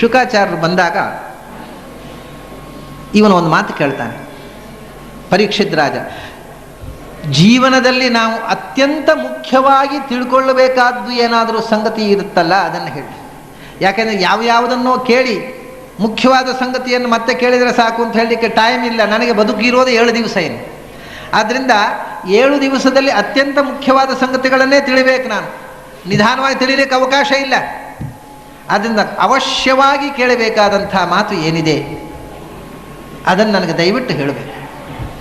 ಶುಕಾಚಾರ್ಯರು ಬಂದಾಗ ಇವನು ಒಂದು ಮಾತು ಕೇಳ್ತಾನೆ. ಪರೀಕ್ಷಿತ್ ರಾಜ, ಜೀವನದಲ್ಲಿ ನಾವು ಅತ್ಯಂತ ಮುಖ್ಯವಾಗಿ ತಿಳ್ಕೊಳ್ಳಬೇಕಾದ್ದು ಏನಾದರೂ ಸಂಗತಿ ಇರುತ್ತಲ್ಲ ಅದನ್ನು ಹೇಳಿ. ಯಾಕೆಂದರೆ ಯಾವ ಯಾವುದನ್ನೋ ಕೇಳಿ ಮುಖ್ಯವಾದ ಸಂಗತಿಯನ್ನು ಮತ್ತೆ ಕೇಳಿದರೆ ಸಾಕು ಅಂತ ಹೇಳಲಿಕ್ಕೆ ಟೈಮ್ ಇಲ್ಲ, ನನಗೆ ಬದುಕಿರೋದು ಏಳು ದಿವಸ ಏನು. ಆದ್ದರಿಂದ ಏಳು ದಿವಸದಲ್ಲಿ ಅತ್ಯಂತ ಮುಖ್ಯವಾದ ಸಂಗತಿಗಳನ್ನೇ ತಿಳಿಬೇಕು ನಾನು. ನಿಧಾನವಾಗಿ ತಿಳಿಲಿಕ್ಕೆ ಅವಕಾಶ ಇಲ್ಲ. ಆದ್ದರಿಂದ ಅವಶ್ಯವಾಗಿ ಕೇಳಬೇಕಾದಂಥ ಮಾತು ಏನಿದೆ? ಅದನ್ನು ನನಗೆ ದಯವಿಟ್ಟು ಹೇಳಬೇಕು.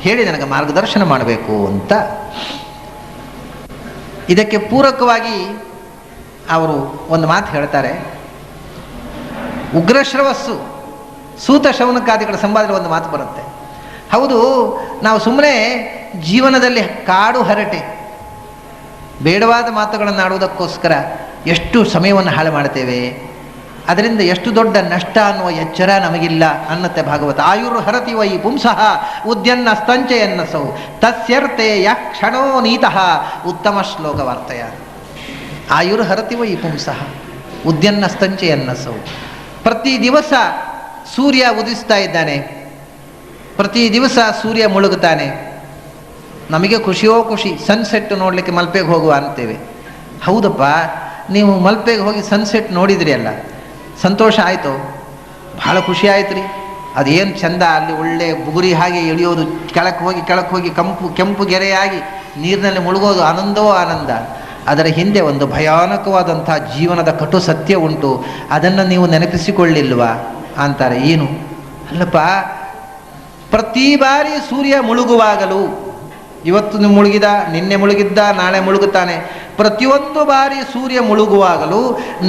ಹೇಳಿ ನನಗೆ ಮಾರ್ಗದರ್ಶನ ಮಾಡಬೇಕು ಅಂತ. ಇದಕ್ಕೆ ಪೂರಕವಾಗಿ ಅವರು ಒಂದು ಮಾತು ಹೇಳ್ತಾರೆ. ಉಗ್ರಶ್ರವಸ್ಸು, ಸೂತ ಶೌನಕಾದಿಗಳ ಸಂವಾದದಲ್ಲಿ ಒಂದು ಮಾತು ಬರುತ್ತೆ. ಹೌದು, ನಾವು ಸುಮ್ಮನೆ ಜೀವನದಲ್ಲಿ ಕಾಡು ಹರಟೆ, ಬೇಡವಾದ ಮಾತುಗಳನ್ನು ಆಡುವುದಕ್ಕೋಸ್ಕರ ಎಷ್ಟು ಸಮಯವನ್ನು ಹಾಳು ಮಾಡ್ತೇವೆ? ಅದರಿಂದ ಎಷ್ಟು ದೊಡ್ಡ ನಷ್ಟ ಅನ್ನುವ ಎಚ್ಚರ ನಮಗಿಲ್ಲ ಅನ್ನತ್ತೆ ಭಾಗವತ. ಆಯುರ್ ಹರತಿ ವೈ ಪುಂಸಃ, ಉದ್ಯನ್ನ ಸ್ತಂಚೆಯನ್ನಸೌ ತಸ್ಯರ್ತೆ ಯ ಕ್ಷಣೋ ನೀತಃ. ಉತ್ತಮ ಶ್ಲೋಕ ವಾರ್ತೆಯ. ಆಯುರ್ ಹರತಿ ವೈ ಪುಂಸಃ, ಉದ್ಯನ್ನ ಸ್ತಂಚೆಯನ್ನಸೌ ಪ್ರತಿ ದಿವಸ ಸೂರ್ಯ ಉದಿಸ್ತಾ ಇದ್ದಾನೆ. ಪ್ರತಿ ದಿವಸ ಸೂರ್ಯ ಮುಳುಗುತ್ತಾನೆ. ನಮಗೆ ಖುಷಿಯೋ ಖುಷಿ ಸನ್ಸೆಟ್ ನೋಡಲಿಕ್ಕೆ ಮಲ್ಪೆಗೆ ಹೋಗುವ ಅಂತೇವೆ. ಹೌದಪ್ಪ, ನೀವು ಮಲ್ಪೆಗೆ ಹೋಗಿ ಸನ್ಸೆಟ್ ನೋಡಿದ್ರಿ ಅಲ್ಲ? ಸಂತೋಷ ಆಯಿತು. ಭಾಳ ಖುಷಿ ಆಯ್ತು ರೀ ಅದೇನು ಚಂದ, ಅಲ್ಲಿ ಒಳ್ಳೆ ಬುಗುರಿ ಹಾಗೆ ಇಳಿಯೋದು ಕೆಳಕ್ಕೆ ಹೋಗಿ ಕೆಳಕ್ಕೆ ಹೋಗಿ, ಕಂಪು, ಕೆಂಪು ಗೆರೆಯಾಗಿ ನೀರಿನಲ್ಲಿ ಮುಳುಗೋದು ಆನಂದವೋ ಆನಂದ. ಅದರ ಹಿಂದೆ ಒಂದು ಭಯಾನಕವಾದಂಥ ಜೀವನದ ಕಟು ಸತ್ಯ ಉಂಟು. ಅದನ್ನು ನೀವು ನೆನಪಿಸಿಕೊಳ್ಳಿಲ್ವಾ? ಅಂತಾರೆ, ಏನು? ಅಲ್ಲಪ್ಪ, ಪ್ರತಿ ಬಾರಿ ಸೂರ್ಯ ಮುಳುಗುವಾಗಲೂ, ಇವತ್ತು ಮುಳುಗಿದ, ನಿನ್ನೆ ಮುಳುಗಿದ್ದ, ನಾಳೆ ಮುಳುಗುತ್ತಾನೆ. ಪ್ರತಿಯೊಂದು ಬಾರಿ ಸೂರ್ಯ ಮುಳುಗುವಾಗಲೂ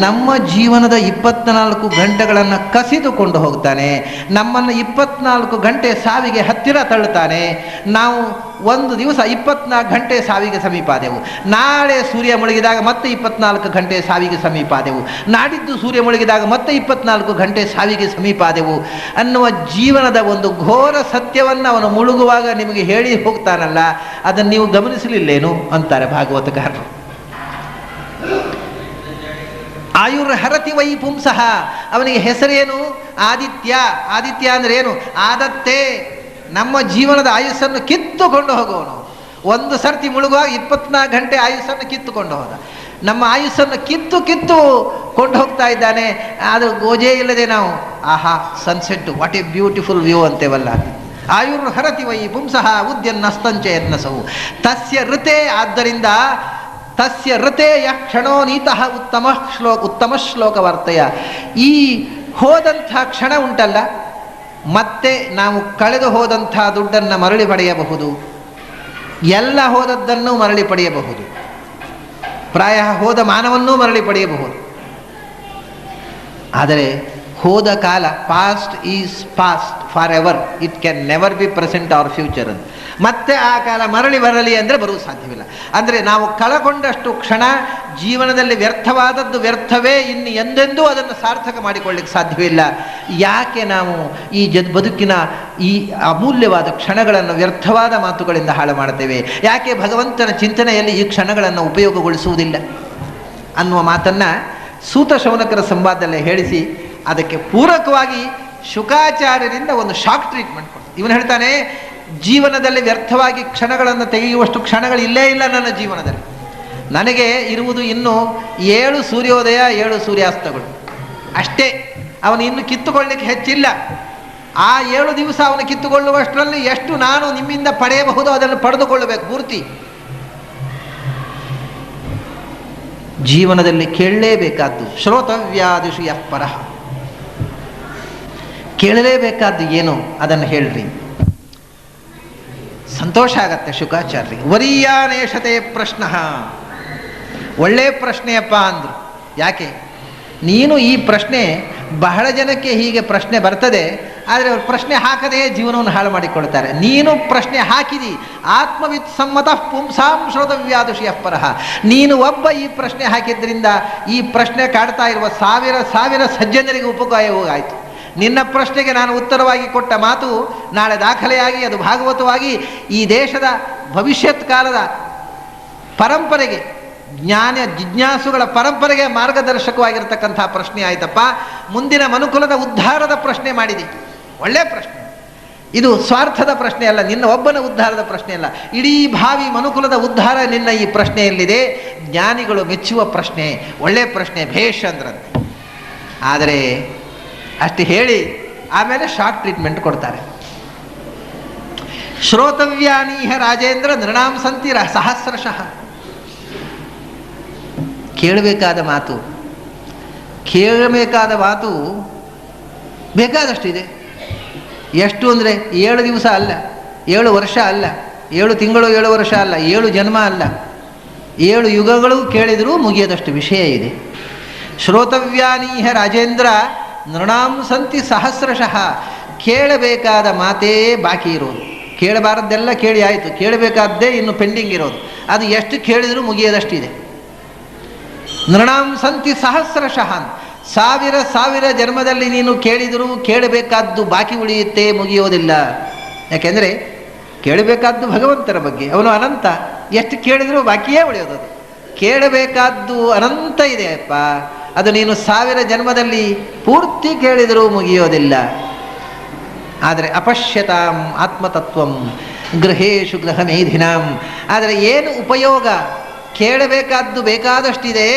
ನಮ್ಮ ಜೀವನದ ಇಪ್ಪತ್ನಾಲ್ಕು ಗಂಟೆಗಳನ್ನು ಕಸಿದುಕೊಂಡು ಹೋಗ್ತಾನೆ. ನಮ್ಮನ್ನು ಇಪ್ಪತ್ನಾಲ್ಕು ಗಂಟೆ ಸಾವಿಗೆ ಹತ್ತಿರ ತಳ್ಳುತ್ತಾನೆ. ನಾವು ಒಂದು ದಿವಸ ಇಪ್ಪತ್ನಾಲ್ಕು ಗಂಟೆ ಸಾವಿಗೆ ಸಮೀಪ ಆದೆವು. ನಾಳೆ ಸೂರ್ಯ ಮುಳುಗಿದಾಗ ಮತ್ತೆ ಇಪ್ಪತ್ನಾಲ್ಕು ಗಂಟೆ ಸಾವಿಗೆ ಸಮೀಪ ಆದೆವು. ನಾಡಿದ್ದು ಸೂರ್ಯ ಮುಳುಗಿದಾಗ ಮತ್ತೆ ಇಪ್ಪತ್ನಾಲ್ಕು ಗಂಟೆ ಸಾವಿಗೆ ಸಮೀಪ ಆದೆವು. ಅನ್ನುವ ಜೀವನದ ಒಂದು ಘೋರ ಸತ್ಯವನ್ನು ಅವನು ಮುಳುಗುವಾಗ ನಿಮಗೆ ಹೇಳಿ ಹೋಗ್ತಾನಲ್ಲ, ಅದನ್ನು ನೀವು ಗಮನಿಸಲಿಲ್ಲೇನು? ಅಂತಾರೆ ಭಾಗವತಕಾರರು. ಆಯುರ್ ಹರತಿ ವೈ ಪುಂಸಃ ಅವನಿಗೆ ಹೆಸರೇನು? ಆದಿತ್ಯ. ಆದಿತ್ಯ ಅಂದ್ರೆ ಏನು? ಆದತ್ತೆ. ನಮ್ಮ ಜೀವನದ ಆಯುಸ್ಸನ್ನು ಕಿತ್ತುಕೊಂಡು ಹೋಗುವನು ಒಂದು ಸರ್ತಿ ಮುಳುಗುವಾಗ ಇಪ್ಪತ್ನಾಲ್ಕು ಗಂಟೆ ಆಯುಸ್ಸನ್ನು ಕಿತ್ತುಕೊಂಡು ಹೋದ. ನಮ್ಮ ಆಯುಸ್ಸನ್ನು ಕಿತ್ತು ಕಿತ್ತು ಕೊಂಡು ಹೋಗ್ತಾ ಇದ್ದಾನೆ. ಅದು ಗೋಜೆ ಇಲ್ಲದೆ ನಾವು, ಆಹಾ sunset what a beautiful view ಅಂತೇವಲ್ಲ. ಆಯುರ್ ಹರತಿ ವೈ ಪುಂಸಃ ಉದ್ಯನ್ನಸ್ತಂಚ ಯತ್ನಸವು. ತಸ್ಯ ಋತೆ, ಆದ್ದರಿಂದ ತಸ್ಯ ಋತೆಯ ಕ್ಷಣೋ ನೀತಃ ಉತ್ತಮ ಶ್ಲೋಕ ಉತ್ತಮ ಶ್ಲೋಕ ವರ್ತೆಯ ಈ ಹೋದಂಥ ಕ್ಷಣ ಉಂಟಲ್ಲ, ಮತ್ತೆ ನಾವು ಕಳೆದು ಹೋದಂಥ ದುಡ್ಡನ್ನು ಮರಳಿ ಪಡೆಯಬಹುದು. ಎಲ್ಲ ಹೋದದ್ದನ್ನು ಮರಳಿ ಪಡೆಯಬಹುದು. ಪ್ರಾಯ ಹೋದ ಮಾನವನ್ನೂ ಮರಳಿ ಪಡೆಯಬಹುದು. ಆದರೆ ಹೋದ ಕಾಲ past is past forever it can never be present our future ಅಂತ ಮತ್ತೆ ಆ ಕಾಲ ಮರಳಿ ಬರಲಿ ಅಂದರೆ ಬರುವುದು ಸಾಧ್ಯವಿಲ್ಲ. ಅಂದರೆ ನಾವು ಕಳಕೊಂಡಷ್ಟು ಕ್ಷಣ ಜೀವನದಲ್ಲಿ ವ್ಯರ್ಥವಾದದ್ದು ವ್ಯರ್ಥವೇ ಇನ್ನು ಎಂದೆಂದೂ ಅದನ್ನು ಸಾರ್ಥಕ ಮಾಡಿಕೊಳ್ಳಿಕ್ಕೆ ಸಾಧ್ಯವಿಲ್ಲ. ಯಾಕೆ ನಾವು ಈ ಜದ್ ಬದುಕಿನ ಈ ಅಮೂಲ್ಯವಾದ ಕ್ಷಣಗಳನ್ನು ವ್ಯರ್ಥವಾದ ಮಾತುಗಳಿಂದ ಹಾಳು ಮಾಡ್ತೇವೆ ಯಾಕೆ ಭಗವಂತನ ಚಿಂತನೆಯಲ್ಲಿ ಈ ಕ್ಷಣಗಳನ್ನು ಉಪಯೋಗಗೊಳಿಸುವುದಿಲ್ಲ? ಅನ್ನುವ ಮಾತನ್ನು ಸೂತ ಶೌನಕರ ಸಂವಾದದಲ್ಲೇ ಹೇಳಿಸಿ, ಅದಕ್ಕೆ ಪೂರಕವಾಗಿ ಶುಕಾಚಾರ್ಯರಿಂದ ಒಂದು ಶಾಕ್ ಟ್ರೀಟ್ಮೆಂಟ್ ಕೊಡ್ತಾರೆ ಇವನು ಹೇಳ್ತಾನೆ ಜೀವನದಲ್ಲಿ ವ್ಯರ್ಥವಾಗಿ ಕ್ಷಣಗಳನ್ನು ತೆಗೆಯುವಷ್ಟು ಕ್ಷಣಗಳು ಇಲ್ಲೇ ಇಲ್ಲ ನನ್ನ ಜೀವನದಲ್ಲಿ. ನನಗೆ ಇರುವುದು ಇನ್ನು ಏಳು ಸೂರ್ಯೋದಯ, ಏಳು ಸೂರ್ಯಾಸ್ತಗಳು. ಅಷ್ಟೇ, ಅವನು ಇನ್ನು ಕಿತ್ತುಕೊಳ್ಳಿಕ್ಕೆ ಹೆಚ್ಚಿಲ್ಲ. ಆ ಏಳು ದಿವಸ ಅವನು ಕಿತ್ತುಕೊಳ್ಳುವಷ್ಟರಲ್ಲಿ ಎಷ್ಟು ನಾನು ನಿಮ್ಮಿಂದ ಪಡೆಯಬಹುದು ಅದನ್ನು ಪಡೆದುಕೊಳ್ಳಬೇಕು, ಪೂರ್ತಿ. ಜೀವನದಲ್ಲಿ ಕೇಳಲೇಬೇಕಾದ್ದು ಶ್ರೋತವ್ಯಾದಿಷು ಯಃ ಪರಃ. ಕೇಳಲೇಬೇಕಾದ್ದು ಏನು? ಅದನ್ನು ಹೇಳ್ರಿ. ಸಂತೋಷ ಆಗತ್ತೆ ಶುಕಾಚಾರ್ಯ ವರೀಯಾನೇಷತೆ ಪ್ರಶ್ನ. ಒಳ್ಳೆ ಪ್ರಶ್ನೆಯಪ್ಪ ಅಂದರು. ಯಾಕೆ? ನೀನು ಈ ಪ್ರಶ್ನೆ ಬಹಳ ಜನಕ್ಕೆ ಹೀಗೆ ಪ್ರಶ್ನೆ ಬರ್ತದೆ, ಆದರೆ ಅವ್ರು ಪ್ರಶ್ನೆ ಹಾಕದೇ ಜೀವನವನ್ನು ಹಾಳು ಮಾಡಿಕೊಳ್ತಾರೆ. ನೀನು ಪ್ರಶ್ನೆ ಹಾಕಿದಿ, ಆತ್ಮವಿತ್ ಸಮ್ಮತ ಪುಂಸಾಂ ಶ್ರೋತವ್ಯಾದುಷಿಯ ಪರಹ ನೀನು ಒಬ್ಬ ಈ ಪ್ರಶ್ನೆ ಹಾಕಿದ್ರಿಂದ ಈ ಪ್ರಶ್ನೆ ಕಾಡ್ತಾ ಇರುವ ಸಾವಿರ ಸಾವಿರ ಸಜ್ಜನರಿಗೆ ಉಪಕಾಯವಾಯಿತು ನಿನ್ನ ಪ್ರಶ್ನೆಗೆ ನಾನು ಉತ್ತರವಾಗಿ ಕೊಟ್ಟ ಮಾತು ನಾಳೆ ದಾಖಲೆಯಾಗಿ, ಅದು ಭಾಗವತವಾಗಿ ಈ ದೇಶದ ಭವಿಷ್ಯತ್ ಕಾಲದ ಪರಂಪರೆಗೆ, ಜ್ಞಾನ, ಜಿಜ್ಞಾಸುಗಳ ಪರಂಪರೆಗೆ ಮಾರ್ಗದರ್ಶಕವಾಗಿರ್ತಕ್ಕಂಥ ಪ್ರಶ್ನೆ ಆಯಿತಪ್ಪ. ಮುಂದಿನ ಮನುಕುಲದ ಉದ್ಧಾರದ ಪ್ರಶ್ನೆ ಮಾಡಿದೆ. ಒಳ್ಳೆ ಪ್ರಶ್ನೆ. ಇದು ಸ್ವಾರ್ಥದ ಪ್ರಶ್ನೆ ಅಲ್ಲ, ನಿನ್ನ ಒಬ್ಬನ ಉದ್ಧಾರದ ಪ್ರಶ್ನೆ ಅಲ್ಲ. ಇಡೀ ಭಾವಿ ಮನುಕುಲದ ಉದ್ಧಾರ ನಿನ್ನ ಈ ಪ್ರಶ್ನೆಯಲ್ಲಿದೆ. ಜ್ಞಾನಿಗಳು ಮೆಚ್ಚುವ ಪ್ರಶ್ನೆ, ಒಳ್ಳೆ ಪ್ರಶ್ನೆ, ಭೇಷ್ ಅಂದ್ರಂತೆ. ಆದರೆ ಅಷ್ಟು ಹೇಳಿ ಆಮೇಲೆ ಶಾರ್ಟ್ ಟ್ರೀಟ್ಮೆಂಟ್ ಕೊಡ್ತಾರೆ. ಶ್ರೋತವ್ಯಾನೀಹ ರಾಜೇಂದ್ರ ನೃಣಾಂ ಸಂತಿ ರ- ಸಹಸ್ರಶಃ. ಕೇಳಬೇಕಾದ ಮಾತು ಕೇಳಬೇಕಾದ ಮಾತು ಬೇಕಾದಷ್ಟಿದೆ ಎಷ್ಟು ಅಂದರೆ ಏಳು ದಿವಸ ಅಲ್ಲ, ಏಳು ವರ್ಷ ಅಲ್ಲ, ಏಳು ತಿಂಗಳು ಏಳು ವರ್ಷ ಅಲ್ಲ, ಏಳು ಜನ್ಮ ಅಲ್ಲ, ಏಳು ಯುಗಗಳು ಕೇಳಿದರೂ ಮುಗಿಯದಷ್ಟು ವಿಷಯ ಇದೆ. ಶ್ರೋತವ್ಯಾನೀಹ ರಾಜೇಂದ್ರ ನೃಣಾಂ ಸಂತಿ ಸಹಸ್ರಶಃ. ಕೇಳಬೇಕಾದ ಮಾತೇ ಬಾಕಿ ಇರೋದು. ಕೇಳಬಾರದ್ದೆಲ್ಲ ಕೇಳಿ ಆಯಿತು. ಕೇಳಬೇಕಾದ್ದೇ ಇನ್ನು ಪೆಂಡಿಂಗ್ ಇರೋದು. ಅದು ಎಷ್ಟು ಕೇಳಿದರೂ ಮುಗಿಯದಷ್ಟಿದೆ. ನೃಣಾಂ ಸಂತಿ ಸಹಸ್ರಶಃ. ಸಾವಿರ ಸಾವಿರ ಜನ್ಮದಲ್ಲಿ ನೀನು ಕೇಳಿದರೂ ಕೇಳಬೇಕಾದ್ದು ಬಾಕಿ ಉಳಿಯುತ್ತೆ, ಮುಗಿಯೋದಿಲ್ಲ. ಯಾಕೆಂದರೆ ಕೇಳಬೇಕಾದ್ದು ಭಗವಂತನ ಬಗ್ಗೆ. ಅವನು ಅನಂತ. ಎಷ್ಟು ಕೇಳಿದರೂ ಬಾಕಿಯೇ ಉಳಿಯೋದು ಕೇಳಬೇಕಾದ್ದು ಅನಂತ ಇದೆಯಪ್ಪ ಅದು ನೀನು ಸಾವಿರ ಜನ್ಮದಲ್ಲಿ ಪೂರ್ತಿ ಕೇಳಿದರೂ ಮುಗಿಯೋದಿಲ್ಲ. ಆದರೆ ಅಪಶ್ಯತಾಂ ಆತ್ಮತತ್ವಂ ಗೃಹೇಶು ಗೃಹ ಮೇಧಿನಾಂ ಆದರೆ ಏನು ಉಪಯೋಗ? ಕೇಳಬೇಕಾದ್ದು ಬೇಕಾದಷ್ಟಿದೆ,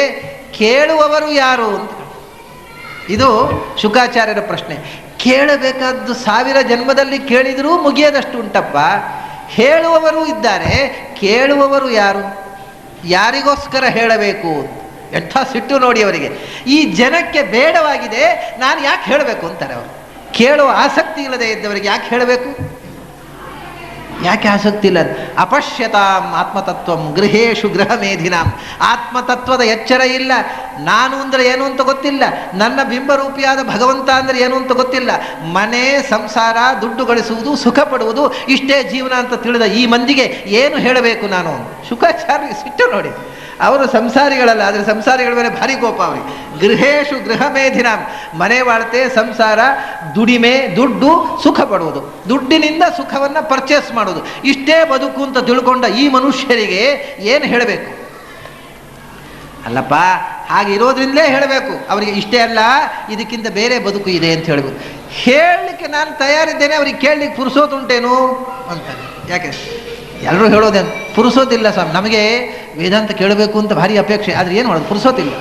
ಕೇಳುವವರು ಯಾರು ಅಂತ ಇದು ಶುಕಾಚಾರ್ಯರ ಪ್ರಶ್ನೆ. ಕೇಳಬೇಕಾದ್ದು ಸಾವಿರ ಜನ್ಮದಲ್ಲಿ ಕೇಳಿದರೂ ಮುಗಿಯದಷ್ಟು ಉಂಟಪ್ಪ. ಹೇಳುವವರು ಇದ್ದಾರೆ, ಕೇಳುವವರು ಯಾರು? ಯಾರಿಗೋಸ್ಕರ ಹೇಳಬೇಕು ಎಂಥ ಸಿಟ್ಟು ನೋಡಿ ಅವರಿಗೆ. ಈ ಜನಕ್ಕೆ ಬೇಡವಾಗಿದೆ, ನಾನು ಯಾಕೆ ಹೇಳಬೇಕು ಅಂತಾರೆ ಅವರು. ಕೇಳುವ ಆಸಕ್ತಿ ಇಲ್ಲದೆ ಇದ್ದವರಿಗೆ ಯಾಕೆ ಹೇಳಬೇಕು? ಯಾಕೆ ಆಸಕ್ತಿ ಇಲ್ಲ? ಅಪಶ್ಯತಾಂ ಆತ್ಮತತ್ವಂ ಗೃಹೇಶು ಗೃಹ ಮೇಧಿನಾಂ ಆತ್ಮತತ್ವದ ಎಚ್ಚರ ಇಲ್ಲ. ನಾನು ಅಂದರೆ ಏನು ಅಂತ ಗೊತ್ತಿಲ್ಲ. ನನ್ನ ಬಿಂಬರೂಪಿಯಾದ ಭಗವಂತ ಅಂದರೆ ಏನು ಅಂತ ಗೊತ್ತಿಲ್ಲ. ಮನೆ, ಸಂಸಾರ, ದುಡ್ಡು ಗಳಿಸುವುದು, ಸುಖ ಪಡುವುದು, ಇಷ್ಟೇ ಜೀವನ ಅಂತ ತಿಳಿದ ಈ ಮಂದಿಗೆ ಏನು ಹೇಳಬೇಕು ನಾನು? ಶುಕಾಚಾರ್ಯ ಸಿಟ್ಟು ನೋಡಿ. ಅವರು ಸಂಸಾರಿಗಳಲ್ಲ, ಆದರೆ ಸಂಸಾರಿಗಳ ಮೇಲೆ ಭಾರಿ ಕೋಪ ಅವರಿಗೆ. ಗೃಹೇಶು ಗೃಹ ಮೇಧಿನ ಮನೆ ವಾಳತೆ ಸಂಸಾರ, ದುಡಿಮೆ, ದುಡ್ಡು, ಸುಖ ಪಡುವುದು. ದುಡ್ಡಿನಿಂದ ಸುಖವನ್ನು ಪರ್ಚೇಸ್ ಮಾಡುವುದು. ಇಷ್ಟೇ ಬದುಕು ಅಂತ ತಿಳ್ಕೊಂಡ ಈ ಮನುಷ್ಯರಿಗೆ ಏನು ಹೇಳಬೇಕು? ಅಲ್ಲಪ್ಪ ಹಾಗೆ ಇರೋದ್ರಿಂದಲೇ ಹೇಳಬೇಕು. ಅವರಿಗೆ ಇಷ್ಟೇ ಅಲ್ಲ, ಇದಕ್ಕಿಂತ ಬೇರೆ ಬದುಕು ಇದೆ ಅಂತ ಹೇಳಬೇಕು. ಹೇಳಲಿಕ್ಕೆ ನಾನು ತಯಾರಿದ್ದೇನೆ, ಅವ್ರಿಗೆ ಕೇಳಲಿಕ್ಕೆ ಪುರುಸೋದುಂಟೇನು ಅಂತಾರೆ. ಯಾಕೆ? ಎಲ್ಲರೂ ಹೇಳೋದೇನು? ಪುರುಸೋದಿಲ್ಲ ಸ್ವಾಮಿ, ನಮಗೆ ವೇದಾಂತ ಕೇಳಬೇಕು ಅಂತ ಭಾರಿ ಅಪೇಕ್ಷೆ, ಆದರೆ ಏನು ಮಾಡೋದು, ಪುರುಸೋತಿಲ್ಲ.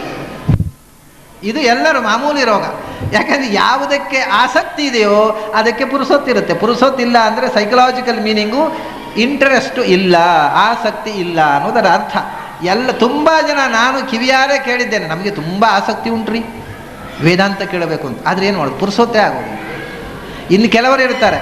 ಇದು ಎಲ್ಲರೂ ಮಾಮೂಲಿ ರೋಗ. ಯಾಕಂದ್ರೆ ಯಾವುದಕ್ಕೆ ಆಸಕ್ತಿ ಇದೆಯೋ ಅದಕ್ಕೆ ಪುರುಸೊತ್ತಿರುತ್ತೆ ಪುರುಸೊತ್ತಿಲ್ಲ ಅಂದರೆ ಸೈಕಲಾಜಿಕಲ್ ಮೀನಿಂಗು ಇಂಟ್ರೆಸ್ಟು ಇಲ್ಲ, ಆಸಕ್ತಿ ಇಲ್ಲ ಅನ್ನೋದರ ಅರ್ಥ. ಎಲ್ಲ ತುಂಬ ಜನ ನಾನು ಕಿವಿಯಾರೇ ಕೇಳಿದ್ದೇನೆ, ನಮಗೆ ತುಂಬ ಆಸಕ್ತಿ ಉಂಟ್ರಿ. ವೇದಾಂತ ಕೇಳಬೇಕು ಅಂತ. ಆದರೆ ಏನು ಮಾಡೋದು, ಪುರುಸೊತ್ತೇ ಆಗೋದು. ಇನ್ನು ಕೆಲವರು ಇರ್ತಾರೆ.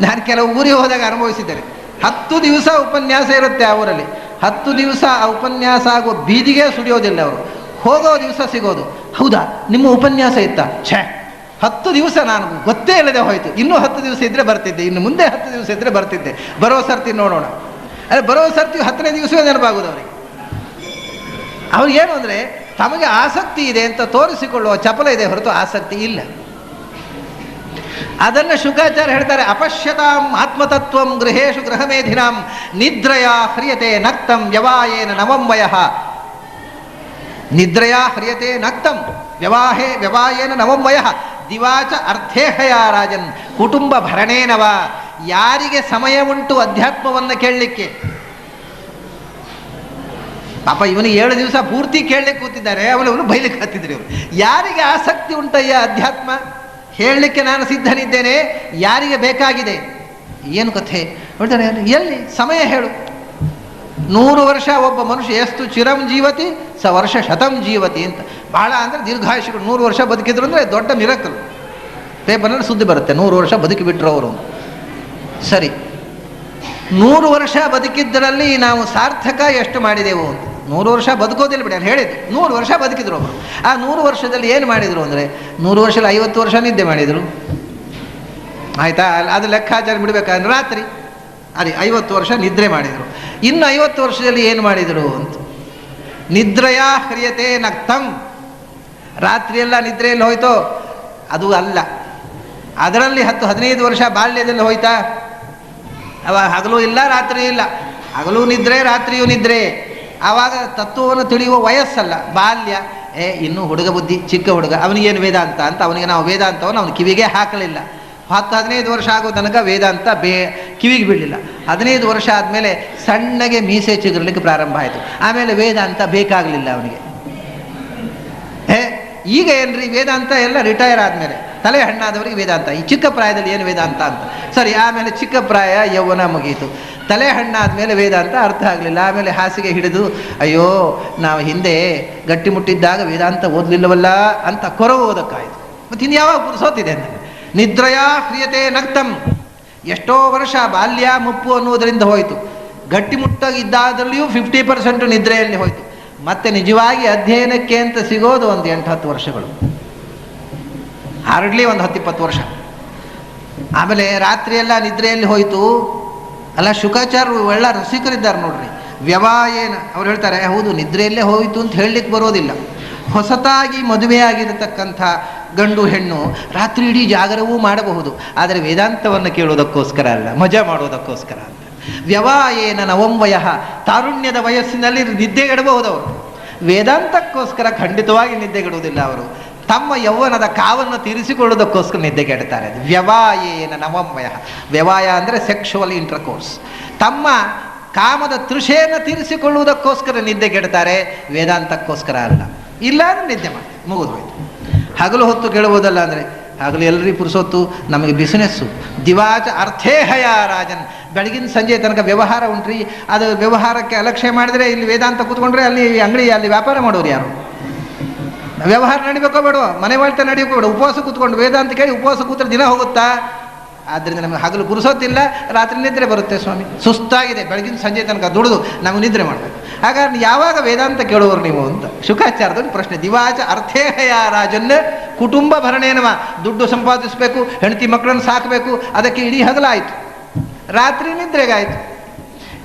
ನಾನು ಕೆಲವು ಊರಿಗೆ ಹೋದಾಗ ಅನುಭವಿಸಿದ್ದೇನೆ. ಹತ್ತು ದಿವಸ ಉಪನ್ಯಾಸ ಇರುತ್ತೆ ಆ ಊರಲ್ಲಿ. ಹತ್ತು ದಿವಸ ಆ ಉಪನ್ಯಾಸ ಆಗೋ ಬೀದಿಗೆ ಸುಡಿಯೋದಿಲ್ಲ ಅವರು. ಹೋಗೋ ದಿವಸ ಸಿಗೋದು. ಹೌದಾ? ನಿಮ್ಮ ಉಪನ್ಯಾಸ ಇತ್ತ? ಛೇ! ಹತ್ತು ದಿವಸ ನಾನು ಗೊತ್ತೇ ಇಲ್ಲದೆ ಹೋಯಿತು. ಇನ್ನೂ ಹತ್ತು ದಿವಸ ಇದ್ದರೆ ಬರ್ತಿದ್ದೆ. ಇನ್ನು ಮುಂದೆ ಹತ್ತು ದಿವಸ ಇದ್ದರೆ ಬರ್ತಿದ್ದೆ. ಬರೋ ಸರ್ತಿ ನೋಡೋಣ. ಅದೇ ಬರೋ ಸರ್ತಿ ಹತ್ತನೇ ದಿವಸವೇ ನೆನಪಾಗೋದು ಅವರಿಗೆ. ಅವ್ರು ಏನು ಅಂದರೆ, ತಮಗೆ ಆಸಕ್ತಿ ಇದೆ ಅಂತ ತೋರಿಸಿಕೊಳ್ಳುವ ಚಪಲ ಇದೆ ಹೊರತು ಆಸಕ್ತಿ ಇಲ್ಲ. ಅದನ್ನು ಶುಕಾಚಾರ್ಯ ಹೇಳ್ತಾರೆ, ಅಪಶ್ಯತಾಂ ಆತ್ಮತತ್ವಂ ಗೃಹೇಶು ಗೃಹಮೇಧಿನಾಂ, ನಿದ್ರಯ ಹ್ರಿಯತೆ ನಕ್ತಂ ವ್ಯವಾಯೇನ ನವಂ ವಯಃ. ನಿದ್ರಯ ಹ್ರಿಯತೆ ನಕ್ತಂ, ವ್ಯವಾಹೇ ವ್ಯವಾಯೇನ ನವಂ ವಯಃ. ದಿವಾಚ ಅರ್ಥೇಹಯ ರಾಜನ್, ಕುಟುಂಬ ಭರಣೇನವ ಯಾರಿಗೆ ಸಮಯ ಉಂಟು ಅಧ್ಯಾತ್ಮವನ್ನು ಕೇಳಲಿಕ್ಕೆ? ಪಾಪ ಇವನು ಏಳು ದಿವಸ ಪೂರ್ತಿ ಕೇಳಲಿಕ್ಕೆ ಕೂತಿದ್ದಾರೆ, ಅವನು ಇವನು ಬೈಲಿಕ್ಕೆ ಹತ್ತಿದ್ರು ಇವರು. ಯಾರಿಗೆ ಆಸಕ್ತಿ ಉಂಟಯ್ಯ ಅಧ್ಯಾತ್ಮ? ಹೇಳಲಿಕ್ಕೆ ನಾನು ಸಿದ್ಧನಿದ್ದೇನೆ, ಯಾರಿಗೆ ಬೇಕಾಗಿದೆ? ಏನು ಕಥೆ? ಹೇಳ್ತಾರೆ ಎಲ್ಲಿ? ಸಮಯ ಹೇಳು. ನೂರು ವರ್ಷ ಒಬ್ಬ ಮನುಷ್ಯ ಎಷ್ಟು ಚಿರಂ ಜೀವತಿ, ಸ ವರ್ಷ ಶತಂ ಜೀವತಿ ಅಂತ. ಬಹಳ ಅಂದರೆ ದೀರ್ಘಾಯುಷಿಗಳು ನೂರು ವರ್ಷ ಬದುಕಿದ್ರು ಅಂದರೆ ದೊಡ್ಡ ಮಿರಕಲ್. ಪೇಪರ್ನಲ್ಲಿ ಸುದ್ದಿ ಬರುತ್ತೆ, ನೂರು ವರ್ಷ ಬದುಕಿಬಿಟ್ರು ಅವರು ಸರಿ. ನೂರು ವರ್ಷ ಬದುಕಿದ್ದರಲ್ಲಿ ನಾವು ಸಾರ್ಥಕ ಎಷ್ಟು ಮಾಡಿದೆವು ಅಂತ. ನೂರು ವರ್ಷ ಬದುಕೋದಿಲ್ಲ ಬಿಡಿ, ನಾನು ಹೇಳಿದ್ದು. ನೂರು ವರ್ಷ ಬದುಕಿದ್ರು ಒಬ್ಬರು ಆ ನೂರು ವರ್ಷದಲ್ಲಿ ಏನು ಮಾಡಿದರು ಅಂದರೆ, ನೂರು ವರ್ಷದಲ್ಲಿ ಐವತ್ತು ವರ್ಷ ನಿದ್ದೆ ಮಾಡಿದರು. ಆಯಿತಾ? ಅದು ಲೆಕ್ಕಾಚಾರ ಬಿಡಬೇಕಾದ್ರೆ ರಾತ್ರಿ. ಅದೇ, ಐವತ್ತು ವರ್ಷ ನಿದ್ರೆ ಮಾಡಿದರು. ಇನ್ನು ಐವತ್ತು ವರ್ಷದಲ್ಲಿ ಏನು ಮಾಡಿದರು ಅಂತ. ನಿದ್ರೆಯ ಹ್ರಿಯತೆ ನಕ್ತಂ ರಾತ್ರಿಯೆಲ್ಲ ನಿದ್ರೆಯಲ್ಲಿ ಹೋಯ್ತೋ? ಅದು ಅಲ್ಲ. ಅದರಲ್ಲಿ ಹತ್ತು, ಹದಿನೈದು ವರ್ಷ ಬಾಲ್ಯದಲ್ಲಿ ಹೋಯ್ತಾ? ಅವ ಹಗಲು ಇಲ್ಲ ರಾತ್ರಿ ಇಲ್ಲ. ಹಗಲು ನಿದ್ರೆ, ರಾತ್ರಿಯೂ ನಿದ್ರೆ. ಆವಾಗ ತತ್ವವನ್ನು ತಿಳಿಯುವ ವಯಸ್ಸಲ್ಲ, ಬಾಲ್ಯ, ಏ, ಇನ್ನೂ ಹುಡುಗ ಬುದ್ಧಿ, ಚಿಕ್ಕ ಹುಡುಗ, ಅವನಿಗೇನು ವೇದಾಂತ ಅಂತ, ಅವನಿಗೆ ನಾವು ವೇದಾಂತವನ್ನು ಅವನ ಕಿವಿಗೆ ಹಾಕಲಿಲ್ಲ. ಹತ್ತು ಹದಿನೈದು ವರ್ಷ ಆಗೋ ತನಕ ವೇದಾಂತ ಬೇ, ಕಿವಿಗೆ ಬೀಳಲಿಲ್ಲ. ಹದಿನೈದು ವರ್ಷ ಆದಮೇಲೆ ಸಣ್ಣಗೆ ಮೀಸೆ ಚಿಗುರ್ಲಿಕ್ಕೆ ಪ್ರಾರಂಭ ಆಯಿತು. ಆಮೇಲೆ ವೇದಾಂತ ಬೇಕಾಗಲಿಲ್ಲ ಅವನಿಗೆ. ಏ, ಈಗ ಏನ್ರಿ, ವೇದಾಂತ ಎಲ್ಲ ರಿಟೈರ್ ಆದಮೇಲೆ. ತಲೆ ಹಣ್ಣಾದವರಿಗೆ ವೇದಾಂತ ಈ ಚಿಕ್ಕ ಪ್ರಾಯದಲ್ಲಿ ಏನು ವೇದಾಂತ ಅಂತ ಸರಿ, ಆಮೇಲೆ ಚಿಕ್ಕ ಪ್ರಾಯ ಯೌವನ ಮುಗಿಯಿತು. ತಲೆ ಹಣ್ಣಾದ ಮೇಲೆ ವೇದಾಂತ ಅರ್ಥ ಆಗಲಿಲ್ಲ. ಆಮೇಲೆ ಹಾಸಿಗೆ ಹಿಡಿದು, ಅಯ್ಯೋ, ನಾವು ಹಿಂದೆ ಗಟ್ಟಿ ಮುಟ್ಟಿದ್ದಾಗ ವೇದಾಂತ ಓದಲಿಲ್ಲವಲ್ಲ ಅಂತ ಕೊರವು ಓದಕ್ಕಾಯಿತು ಮತ್ತು ಇನ್ನು ಯಾವಾಗ ಸೋತಿದೆ ಅಂತ. ನಿದ್ರಯಾ ಕ್ರಿಯತೆ ನಕ್ತಂ. ಎಷ್ಟೋ ವರ್ಷ ಬಾಲ್ಯ ಮುಪ್ಪು ಅನ್ನುವುದರಿಂದ ಹೋಯಿತು. ಗಟ್ಟಿಮುಟ್ಟಾಗಿದ್ದಾದ್ರಲ್ಲಿಯೂ ಫಿಫ್ಟಿ ಪರ್ಸೆಂಟು ನಿದ್ರೆಯಲ್ಲಿ ಹೋಯಿತು. ಮತ್ತೆ ನಿಜವಾಗಿ ಅಧ್ಯಯನಕ್ಕೆ ಅಂತ ಸಿಗೋದು ಒಂದು ಎಂಟು ಹತ್ತು ವರ್ಷಗಳು. ಹಾರ್ಡ್ಲಿ ಒಂದು ಹತ್ತಿಪ್ಪತ್ತು ವರ್ಷ. ಆಮೇಲೆ ರಾತ್ರಿಯೆಲ್ಲ ನಿದ್ರೆಯಲ್ಲಿ ಹೋಯಿತು. ಅಲ್ಲ ಶುಕಾಚಾರ್ಯರು ಒಳ್ಳೆ ರಸಿಕರಿದ್ದಾರೆ ನೋಡ್ರಿ. ವ್ಯವಾಯೇನ, ಅವ್ರು ಹೇಳ್ತಾರೆ, ಹೌದು, ನಿದ್ರೆಯಲ್ಲೇ ಹೋಯಿತು ಅಂತ ಹೇಳಲಿಕ್ಕೆ ಬರೋದಿಲ್ಲ. ಹೊಸತಾಗಿ ಮದುವೆಯಾಗಿರತಕ್ಕಂಥ ಗಂಡು ಹೆಣ್ಣು ರಾತ್ರಿ ಇಡೀ ಜಾಗರವೂ ಮಾಡಬಹುದು. ಆದರೆ ವೇದಾಂತವನ್ನು ಕೇಳುವುದಕ್ಕೋಸ್ಕರ ಅಲ್ಲ, ಮಜಾ ಮಾಡೋದಕ್ಕೋಸ್ಕರ ಅಂತ. ವ್ಯವಾಯೇನ ನವಂವಯ, ತಾರುಣ್ಯದ ವಯಸ್ಸಿನಲ್ಲಿ ನಿದ್ದೆಗೆಡಬಹುದು ಅವರು. ವೇದಾಂತಕ್ಕೋಸ್ಕರ ಖಂಡಿತವಾಗಿ ನಿದ್ದೆಗೆಡುವುದಿಲ್ಲ ಅವರು. ತಮ್ಮ ಯೌವನದ ಕಾವನ್ನು ತೀರಿಸಿಕೊಳ್ಳುವುದಕ್ಕೋಸ್ಕರ ನಿದ್ದೆ ಕೆಡ್ತಾರೆ ವ್ಯವಾಯೇನ ನವಮಯ ವ್ಯವಾಯ ಅಂದರೆ ಸೆಕ್ಷುವಲ್ ಇಂಟರ್ಕೋರ್ಸ್ ತಮ್ಮ ಕಾಮದ ತೃಷೆಯನ್ನು ತೀರಿಸಿಕೊಳ್ಳುವುದಕ್ಕೋಸ್ಕರ ನಿದ್ದೆ ಕೆಡ್ತಾರೆ ವೇದಾಂತಕ್ಕೋಸ್ಕರ ಅಲ್ಲ. ಇಲ್ಲ ಅಂದ್ರೆ ನಿದ್ದೆ ಮಾಡಿ ಮುಗಿದು ಹೋಯ್ತು. ಹಗಲು ಹೊತ್ತು ಕೇಳುವುದಲ್ಲ ಅಂದರೆ, ಹಗಲು ಎಲ್ಲರಿಗೂ ಪುರುಸೊತ್ತು, ನಮಗೆ ಬಿಸಿನೆಸ್ಸು ದಿವಾಚ ಅರ್ಥೇಹಯ ರಾಜನ್. ಬೆಳಗಿನ ಸಂಜೆ ತನಕ ವ್ಯವಹಾರ ಉಂಟ್ರಿ. ಅದು ವ್ಯವಹಾರಕ್ಕೆ ಅಲಕ್ಷ್ಯ ಮಾಡಿದರೆ ಇಲ್ಲಿ ವೇದಾಂತ ಕೂತ್ಕೊಂಡ್ರೆ ಅಲ್ಲಿ ಅಂಗಡಿ ಅಲ್ಲಿ ವ್ಯಾಪಾರ ಮಾಡೋರು ಯಾರು? ವ್ಯವಹಾರ ನಡಿಬೇಕೋ ಬೇಡ ಮನೆ ಮಾಡ್ತಾ ನಡಿಬೇಕೋ ಬೇಡ. ಉಪವಾಸ ಕೂತ್ಕೊಂಡು ವೇದಾಂತ ಕೇಳಿ ಉಪವಾಸ ಕೂತ್ರೆ ದಿನ ಹೋಗುತ್ತಾ? ಆದ್ದರಿಂದ ನಮಗೆ ಹಗಲು ಗುರುಸೋದಿಲ್ಲ ರಾತ್ರಿ ನಿದ್ರೆ ಬರುತ್ತೆ ಸ್ವಾಮಿ. ಸುಸ್ತಾಗಿದೆ. ಬೆಳಗಿನ ಸಂಜೆ ತನಕ ದುಡಿದು ನಮಗೆ ನಿದ್ರೆ ಮಾಡಬೇಕು. ಹಾಗಾದ್ರೆ ಯಾವಾಗ ವೇದಾಂತ ಕೇಳುವರು ನೀವು ಅಂತ? ಶುಕಾಚಾರದಲ್ಲಿ ಪ್ರಶ್ನೆ. ದಿವಾಚ ಅರ್ಥೇಹಯ ರಾಜನ್ನ ಕುಟುಂಬ ಭರಣೇನವ ದುಡ್ಡು ಸಂಪಾದಿಸಬೇಕು, ಹೆಂಡತಿ ಮಕ್ಕಳನ್ನು ಸಾಕಬೇಕು, ಅದಕ್ಕೆ ಇಡೀ ಹಗಲಾಯಿತು. ರಾತ್ರಿ ನಿದ್ರೆಗಾಯಿತು.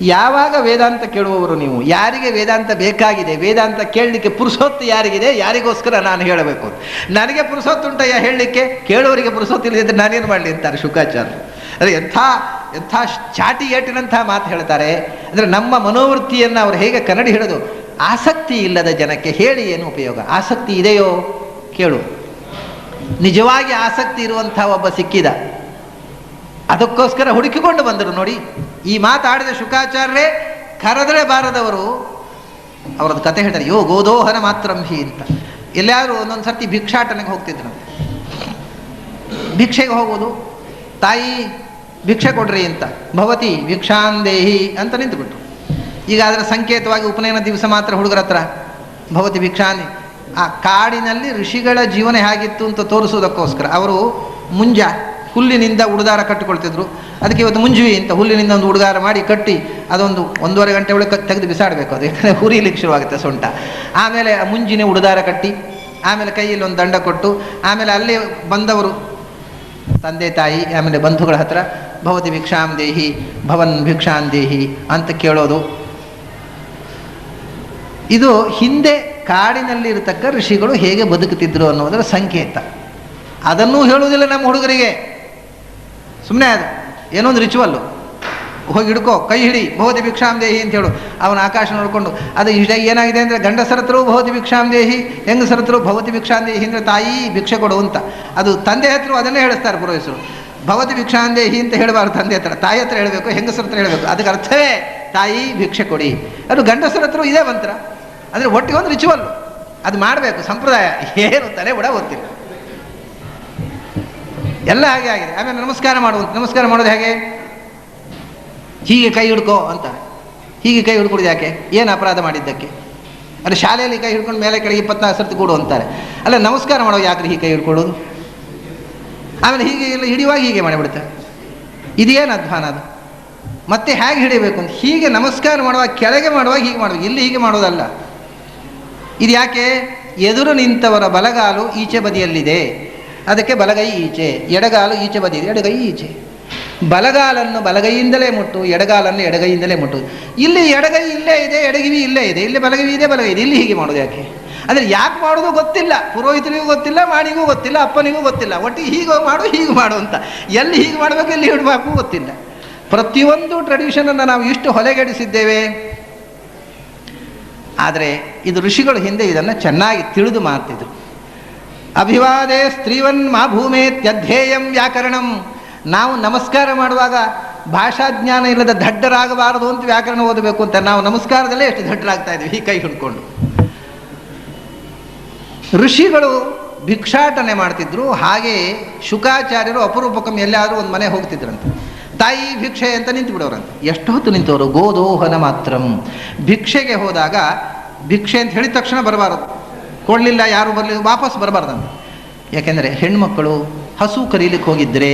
ಯಾವಾಗ ವೇದಾಂತ ಕೇಳುವವರು ನೀವು? ಯಾರಿಗೆ ವೇದಾಂತ ಬೇಕಾಗಿದೆ? ವೇದಾಂತ ಕೇಳಲಿಕ್ಕೆ ಪುರುಸೊತ್ತು ಯಾರಿಗಿದೆ? ಯಾರಿಗೋಸ್ಕರ ನಾನು ಹೇಳಬೇಕು ನನಗೆ ಪುರುಸೊತ್ತುಂಟಯ್ಯ ಹೇಳಲಿಕ್ಕೆ? ಕೇಳುವವರಿಗೆ ಪುರುಸೊತ್ತಿಲ್ಲದಿದ್ದರೆ ನಾನೇನು ಮಾಡಲಿ ಅಂತಾರೆ ಶುಕಾಚಾರ್ಯರು ಅದೇ ಎಂಥ ಎಂಥ ಚಾಟಿ ಏಟಿನಂಥ ಮಾತು ಹೇಳ್ತಾರೆ. ಅಂದರೆ ನಮ್ಮ ಮನೋವೃತ್ತಿಯನ್ನು ಅವರು ಹೇಗೆ ಕನ್ನಡಿ ಹಿಡಿದು, ಆಸಕ್ತಿ ಇಲ್ಲದ ಜನಕ್ಕೆ ಹೇಳಿ ಏನು ಉಪಯೋಗ? ಆಸಕ್ತಿ ಇದೆಯೋ? ಕೇಳು. ನಿಜವಾಗಿ ಆಸಕ್ತಿ ಇರುವಂಥ ಒಬ್ಬ ಸಿಕ್ಕಿದ. ಅದಕ್ಕೋಸ್ಕರ ಹುಡುಕಿಕೊಂಡು ಬಂದರು ನೋಡಿ. ಈ ಮಾತಾಡಿದ ಶುಕಾಚಾರ್ಯರೇ ಕರೆದ್ರೆ ಬಾರದವರು ಅವರದ್ದು ಕತೆ ಹೇಳ್ತಾರೆ, ಯೋ ಗೋದೋಹನ ಮಾತ್ರಂಭಿ ಅಂತ. ಎಲ್ಲಾದರೂ ಒಂದೊಂದು ಸರ್ತಿ ಭಿಕ್ಷಾಟನೆಗೆ ಹೋಗ್ತಿದ್ರು. ಭಿಕ್ಷೆಗೆ ಹೋಗೋದು, ತಾಯಿ, ಭಿಕ್ಷೆ ಕೊಡ್ರಿ ಅಂತ. ಭವತಿ ಭಿಕ್ಷಾಂದೇಹಿ ಅಂತ ನಿಂತುಬಿಟ್ರು. ಈಗ ಅದರ ಸಂಕೇತವಾಗಿ ಉಪನಯನ ದಿವಸ ಮಾತ್ರ ಹುಡುಗರ ಹತ್ರ, ಭವತಿ ಭಿಕ್ಷಾಂದಿ ಆ ಕಾಡಿನಲ್ಲಿ ಋಷಿಗಳ ಜೀವನ ಹೇಗಿತ್ತು ಅಂತ ತೋರಿಸೋದಕ್ಕೋಸ್ಕರ ಅವರು ಮುಂಜ ಹುಲ್ಲಿನಿಂದ ಉಡುದಾರ ಕಟ್ಟಿಕೊಳ್ತಿದ್ರು. ಅದಕ್ಕೆ ಇವತ್ತು ಮುಂಜುವಿ ಅಂತ ಹುಲ್ಲಿನಿಂದ ಒಂದು ಉಡುಗಾರ ಮಾಡಿ ಕಟ್ಟಿ ಅದೊಂದು ಒಂದೂವರೆ ಗಂಟೆ ಒಳಗೆ ತೆಗೆದು ಬಿಸಾಡಬೇಕು ಅದು. ಯಾಕಂದರೆ ಹುರಿಲಿಕ್ಕೆ ಶುರುವಾಗುತ್ತೆ ಸೊಂಟ. ಆಮೇಲೆ ಮುಂಜಿನ ಉಡುಗಾರ ಕಟ್ಟಿ, ಆಮೇಲೆ ಕೈಯಲ್ಲಿ ಒಂದು ದಂಡ ಕೊಟ್ಟು, ಆಮೇಲೆ ಅಲ್ಲಿ ಬಂದವರು, ತಂದೆ ತಾಯಿ, ಆಮೇಲೆ ಬಂಧುಗಳ ಹತ್ರ, ಭವತಿ ಭಿಕ್ಷಾಂ ದೇಹಿ, ಭವನ್ ಭಿಕ್ಷಾಂ ದೇಹಿ ಅಂತ ಕೇಳೋದು. ಇದು ಹಿಂದೆ ಕಾಡಿನಲ್ಲಿ ಇರತಕ್ಕ ಋಷಿಗಳು ಹೇಗೆ ಬದುಕುತ್ತಿದ್ರು ಅನ್ನೋದರ ಸಂಕೇತ. ಅದನ್ನೂ ಹೇಳುವುದಿಲ್ಲ ನಮ್ಮ ಹುಡುಗರಿಗೆ. ಸುಮ್ಮನೆ ಅದು ಏನೋ ಒಂದು ರಿಚುವಲ್ಲು ಹೋಗಿ ಹಿಡ್ಕೋ, ಕೈ ಹಿಡಿ, ಭವತಿ ಭಿಕ್ಷಾಂ ದೇಹಿ ಅಂತ ಹೇಳು. ಅವನ ಆಕಾಶ ನೋಡಿಕೊಂಡು, ಅದು ಇಷ್ಟ ಏನಾಗಿದೆ ಅಂದರೆ ಗಂಡಸರತ್ರು ಭವತಿ ಭಿಕ್ಷಾಂ ದೇಹಿ, ಹೆಂಗಸರತ್ರು ಭವತಿ ಭಿಕ್ಷಾಂ ದೇಹಿ ಅಂದರೆ ತಾಯಿ ಭಿಕ್ಷೆ ಕೊಡು ಅಂತ. ಅದು ತಂದೆ ಹತ್ರ ಅದನ್ನೇ ಹೇಳಿಸ್ತಾರೆ ಪುರೋಹಿತರು. ಭವತಿ ಭಿಕ್ಷಾಂ ದೇಹಿ ಅಂತ ಹೇಳಬಾರ್ದು ತಂದೆ ಹತ್ರ. ತಾಯಿ ಹತ್ರ ಹೇಳಬೇಕು ಹೆಂಗಸರ ಹತ್ರ ಹೇಳಬೇಕು. ಅದಕ್ಕೆ ಅರ್ಥವೇ ತಾಯಿ ಭಿಕ್ಷೆ ಕೊಡಿ. ಅದು ಗಂಡಸರ ಹತ್ರ ಇದೇ ಮಂತ್ರ. ಅಂದರೆ ಒಟ್ಟಿಗೆ ಒಂದು ರಿಚುವಲ್ಲು ಅದು ಮಾಡಬೇಕು, ಸಂಪ್ರದಾಯ. ಏನು ತಲೆ ಬಿಡ ಗೊತ್ತಿಲ್ಲ. ಎಲ್ಲ ಹಾಗೆ ಆಗಿದೆ. ಆಮೇಲೆ ನಮಸ್ಕಾರ ಮಾಡುವಂತ ನಮಸ್ಕಾರ ಮಾಡೋದು ಹೇಗೆ? ಹೀಗೆ ಕೈ ಹಿಡ್ಕೋ ಅಂತ. ಹೀಗೆ ಕೈ ಹಿಡ್ಕೊಡೋದು ಯಾಕೆ? ಏನು ಅಪರಾಧ ಮಾಡಿದ್ದಕ್ಕೆ? ಅಲ್ಲ, ಶಾಲೆಯಲ್ಲಿ ಕೈ ಹಿಡ್ಕೊಂಡು ಮೇಲೆ ಕೆಳಗೆ ಇಪ್ಪತ್ನಾಲ್ಕು ಸರ್ತಿ ಕೊಡು ಅಂತಾರೆ. ಅಲ್ಲ, ನಮಸ್ಕಾರ ಮಾಡೋ ಯಾಕೆ ಹೀಗೆ ಕೈ ಹಿಡ್ಕೊಳ್ಳೋದು ಆಮೇಲೆ ಹೀಗೆ ಇಲ್ಲ ಹಿಡಿಯುವಾಗ ಹೀಗೆ ಮಾಡಿಬಿಡುತ್ತೆ. ಇದೇನು ಅಧ್ವಾನ ಅದು? ಮತ್ತೆ ಹೇಗೆ ಹಿಡಿಬೇಕು ಅಂತ? ಹೀಗೆ ನಮಸ್ಕಾರ ಮಾಡುವಾಗ, ಕೆಳಗೆ ಮಾಡುವಾಗ ಹೀಗೆ ಮಾಡಬೇಕು ಇಲ್ಲಿ ಹೀಗೆ ಮಾಡೋದಲ್ಲ ಇದು ಯಾಕೆ? ಎದುರು ನಿಂತವರ ಬಲಗಾಲು ಈಚೆ ಬದಿಯಲ್ಲಿದೆ. ಅದಕ್ಕೆ ಬಲಗೈ ಈಚೆ, ಎಡಗಾಲು ಈಚೆ ಬದಿದೆ ಎಡಗೈ ಈಚೆ. ಬಲಗಾಲನ್ನು ಬಲಗೈಯಿಂದಲೇ ಮುಟ್ಟು, ಎಡಗಾಲನ್ನು ಎಡಗೈಯಿಂದಲೇ ಮುಟ್ಟು. ಇಲ್ಲಿ ಎಡಗೈ ಇಲ್ಲೇ ಇದೆ, ಎಡಗಿವಿ ಇಲ್ಲೇ ಇದೆ, ಇಲ್ಲಿ ಬಲಗಿವಿ ಇದೆ ಬಲಗೈ ಇದೆ. ಇಲ್ಲಿ ಹೀಗೆ ಮಾಡೋದು ಯಾಕೆ? ಅಂದರೆ ಯಾಕೆ ಮಾಡೋದು ಗೊತ್ತಿಲ್ಲ. ಪುರೋಹಿತರಿಗೂ ಗೊತ್ತಿಲ್ಲ ಮಾಡಿಗೂ ಗೊತ್ತಿಲ್ಲ, ಅಪ್ಪನಿಗೂ ಗೊತ್ತಿಲ್ಲ. ಒಟ್ಟಿಗೆ ಹೀಗೆ ಮಾಡು ಹೀಗೆ ಮಾಡು ಅಂತ. ಎಲ್ಲಿ ಹೀಗೆ ಮಾಡಬೇಕು, ಎಲ್ಲಿ ಇಡಬೇಕು ಗೊತ್ತಿಲ್ಲ. ಪ್ರತಿಯೊಂದು ಟ್ರೆಡಿಷನನ್ನು ನಾವು ಇಷ್ಟು ಹೊಲೆಗೆಡಿಸಿದ್ದೇವೆ. ಆದರೆ ಇದು ಋಷಿಗಳು ಹಿಂದೆ ಇದನ್ನು ಚೆನ್ನಾಗಿ ತಿಳಿದು ಮಾಡ್ತಿದ್ರು. ಅಭಿವಾದೇ ಸ್ತ್ರೀವನ್ ಮಾ ಭೂಮೇತ್ಯಧ್ಯೇಯಂ ವ್ಯಾಕರಣಂ. ನಾವು ನಮಸ್ಕಾರ ಮಾಡುವಾಗ ಭಾಷಾಜ್ಞಾನ ಇಲ್ಲದ ದಡ್ಡರಾಗಬಾರದು ಅಂತ ವ್ಯಾಕರಣ ಓದಬೇಕು ಅಂತ ನಾವು ನಮಸ್ಕಾರದಲ್ಲೇ ಎಷ್ಟು ದಡ್ಡರಾಗ್ತಾ ಇದ್ವಿ ಈ ಕೈ ಹಿಡ್ಕೊಂಡು. ಋಷಿಗಳು ಭಿಕ್ಷಾಟನೆ ಮಾಡ್ತಿದ್ರು, ಹಾಗೆ ಶುಕಾಚಾರ್ಯರು ಅಪರೂಪಕಂ ಎಲ್ಲಾದರೂ ಒಂದು ಮನೆ ಹೋಗ್ತಿದ್ರಂತೆ. ತಾಯಿ ಭಿಕ್ಷೆ ಅಂತ ನಿಂತು ಬಿಡೋರಂತೆ ಎಷ್ಟು ಹೊತ್ತು ನಿಂತವರು? ಗೋದೋಹನ ಮಾತ್ರಂ. ಭಿಕ್ಷೆಗೆ ಹೋದಾಗ ಭಿಕ್ಷೆ ಅಂತ ಹೇಳಿದ ತಕ್ಷಣ ಬರಬಾರದು. ಕೊಡಲಿಲ್ಲ, ಯಾರು ಬರಲಿ ವಾಪಸ್ ಬರಬಾರ್ದಂತೆ. ಯಾಕೆಂದರೆ ಹೆಣ್ಮಕ್ಕಳು ಹಸು ಕರೀಲಿಕ್ಕೆ ಹೋಗಿದ್ರೆ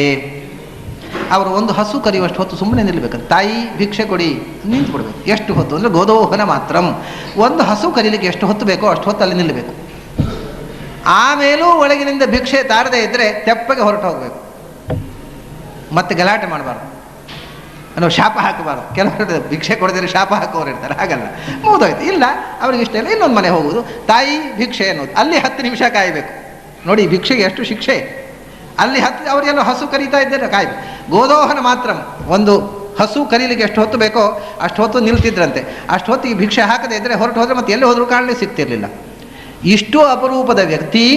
ಅವರು ಒಂದು ಹಸು ಕರೆಯುವಷ್ಟು ಹೊತ್ತು ಸುಮ್ಮನೆ ನಿಲ್ಲಬೇಕಂತ ತಾಯಿ, ಭಿಕ್ಷೆ ಕೊಡಿ ನಿಂತು ಬಿಡಬೇಕು ಎಷ್ಟು ಹೊತ್ತು? ಅಂದರೆ ಗೋದೋಹನ ಮಾತ್ರ. ಒಂದು ಹಸು ಕರೀಲಿಕ್ಕೆ ಎಷ್ಟು ಹೊತ್ತು ಬೇಕೋ ಅಷ್ಟು ಹೊತ್ತು ಅಲ್ಲಿ ನಿಲ್ಲಬೇಕು. ಆಮೇಲೂ ಒಳಗಿನಿಂದ ಭಿಕ್ಷೆ ತಾರದೇ ಇದ್ದರೆ ತೆಪ್ಪಗೆ ಹೊರಟು ಹೋಗಬೇಕು ಮತ್ತೆ ಗಲಾಟೆ ಮಾಡಬಾರ್ದು. ಅನ್ನೋ ಶಾಪ ಹಾಕಬಾರ್ದು. ಕೆಲವರು ಭಿಕ್ಷೆ ಕೊಡದಿರೋ ಶಾಪ ಹಾಕೋರು ಇರ್ತಾರೆ. ಹಾಗಲ್ಲ. ಮುಗಿದೋಯ್ತು. ಇಲ್ಲ, ಅವ್ರಿಗೆ ಇಷ್ಟ ಇಲ್ಲ. ಇನ್ನೊಂದು ಮನೆ ಹೋಗೋದು ತಾಯಿ ಭಿಕ್ಷೆ ಅನ್ನೋದು. ಅಲ್ಲಿ ಹತ್ತು ನಿಮಿಷ ಕಾಯಬೇಕು. ನೋಡಿ, ಭಿಕ್ಷೆಗೆ ಎಷ್ಟು ಶಿಕ್ಷೆ. ಅಲ್ಲಿ ಹತ್ತು ಅವರೆಲ್ಲ ಹಸು ಕರೀತಾ ಇದ್ದಾರೆ ಕಾಯಬೇಕು. ಗೋದೋಹನ ಮಾತ್ರ. ಒಂದು ಹಸು ಕರೀಲಿಕ್ಕೆ ಎಷ್ಟು ಹೊತ್ತು ಬೇಕೋ ಅಷ್ಟು ಹೊತ್ತು ನಿಲ್ತಿದ್ರಂತೆ. ಅಷ್ಟು ಹೊತ್ತು ಭಿಕ್ಷೆ ಹಾಕದೇ ಇದ್ದರೆ ಹೊರಟು ಹೋದರೆ ಮತ್ತೆ ಎಲ್ಲಿ ಹೋದರೂ ಕಾಣಲೇ ಸಿಗ್ತಿರಲಿಲ್ಲ. ಇಷ್ಟು ಅಪರೂಪದ ವ್ಯಕ್ತಿ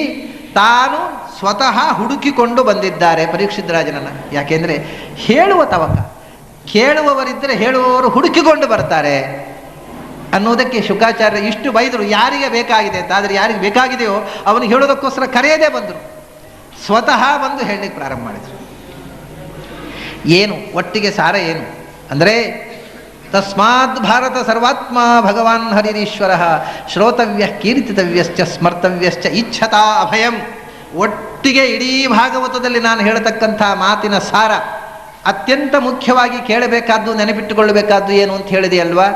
ತಾನು ಸ್ವತಃ ಹುಡುಕಿಕೊಂಡು ಬಂದಿದ್ದಾರೆ ಪರೀಕ್ಷಿತ್ ರಾಜನನ್ನು. ಯಾಕೆಂದರೆ ಹೇಳುವ ತವಕ. ಕೇಳುವವರಿದ್ದರೆ ಹೇಳುವವರು ಹುಡುಕಿಕೊಂಡು ಬರ್ತಾರೆ ಅನ್ನೋದಕ್ಕೆ ಶುಕಾಚಾರ್ಯ ಇಷ್ಟು ಬೈದರು, ಯಾರಿಗೆ ಬೇಕಾಗಿದೆ ಅಂತ. ಆದರೆ ಯಾರಿಗೆ ಬೇಕಾಗಿದೆಯೋ ಅವನು ಹೇಳೋದಕ್ಕೋಸ್ಕರ ಕರೆಯದೇ ಬಂದರು. ಸ್ವತಃ ಬಂದು ಹೇಳಲಿಕ್ಕೆ ಪ್ರಾರಂಭ ಮಾಡಿದರು. ಏನು? ಒಟ್ಟಿಗೆ ಸಾರ ಏನು? ಅಂದರೆ, ತಸ್ಮಾತ್ ಭಾರತ ಸರ್ವಾತ್ಮ ಭಗವಾನ್ ಹರಿರೀಶ್ವರ ಶ್ರೋತವ್ಯ ಕೀರ್ತಿತವ್ಯಶ್ಚ ಸ್ಮರ್ತವ್ಯಶ್ಚ ಇಚ್ಛತಾ ಅಭಯಂ. ಒಟ್ಟಿಗೆ ಇಡೀ ಭಾಗವತದಲ್ಲಿ ನಾನು ಹೇಳತಕ್ಕಂಥ ಮಾತಿನ ಸಾರ. ಅತ್ಯಂತ ಮುಖ್ಯವಾಗಿ ಕೇಳಬೇಕಾದ್ದು, ನೆನಪಿಟ್ಟುಕೊಳ್ಳಬೇಕಾದ್ದು ಏನು ಅಂತ ಹೇಳಿದೆಯಲ್ವಾ?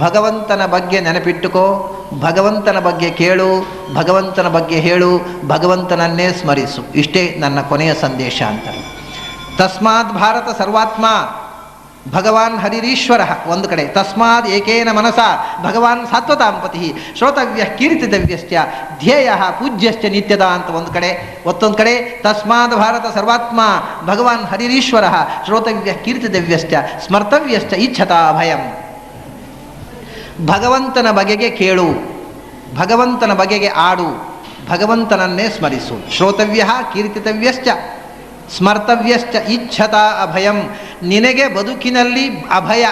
ಭಗವಂತನ ಬಗ್ಗೆ ನೆನಪಿಟ್ಟುಕೋ, ಭಗವಂತನ ಬಗ್ಗೆ ಕೇಳು, ಭಗವಂತನ ಬಗ್ಗೆ ಹೇಳು, ಭಗವಂತನನ್ನೇ ಸ್ಮರಿಸು. ಇಷ್ಟೇ ನನ್ನ ಕೊನೆಯ ಸಂದೇಶ ಅಂತ. ತಸ್ಮಾತ್ ಭಾರತ ಸರ್ವಾತ್ಮ. ಭಗವಾನ್ ಹರಿರೀಶ್ವರ ಒಂದು ಕಡೆ ತಸ್ಮಾತ್ ಏಕೇನ ಮನಸ, ಭಗವಾನ್ ಸಾತ್ವತಾಂಪತಿ, ಶ್ರೋತವ್ಯ ಕೀರ್ತಿತವ್ಯಶ್ಚ ಧ್ಯೇಯ ಪೂಜ್ಯಶ್ಚ ನಿತ್ಯದ ಅಂತ ಒಂದು ಕಡೆ, ಮತ್ತೊಂದು ಕಡೆ ತಸ್ಮಾತ್ ಭಾರತ ಸರ್ವಾತ್ಮ, ಭಗವಾನ್ ಹರಿರೀಶ್ವರ, ಶ್ರೋತವ್ಯ ಕೀರ್ತಿತವ್ಯಶ್ಚ ಸ್ಮರ್ತವ್ಯಶ್ಚ ಇಚ್ಛತಾ ಭಯಂ. ಭಗವಂತನ ಬಗೆಗೆ ಕೇಳು, ಭಗವಂತನ ಬಗೆಗೆ ಆಡು, ಭಗವಂತನನ್ನೇ ಸ್ಮರಿಸು, ಶ್ರೋತವ್ಯ ಕೀರ್ತಿತವ್ಯಶ್ಚ ಸ್ಮರ್ತವ್ಯಶ್ಚ ಇಚ್ಛತಾ ಅಭಯಂ. ನಿನಗೆ ಬದುಕಿನಲ್ಲಿ ಅಭಯ,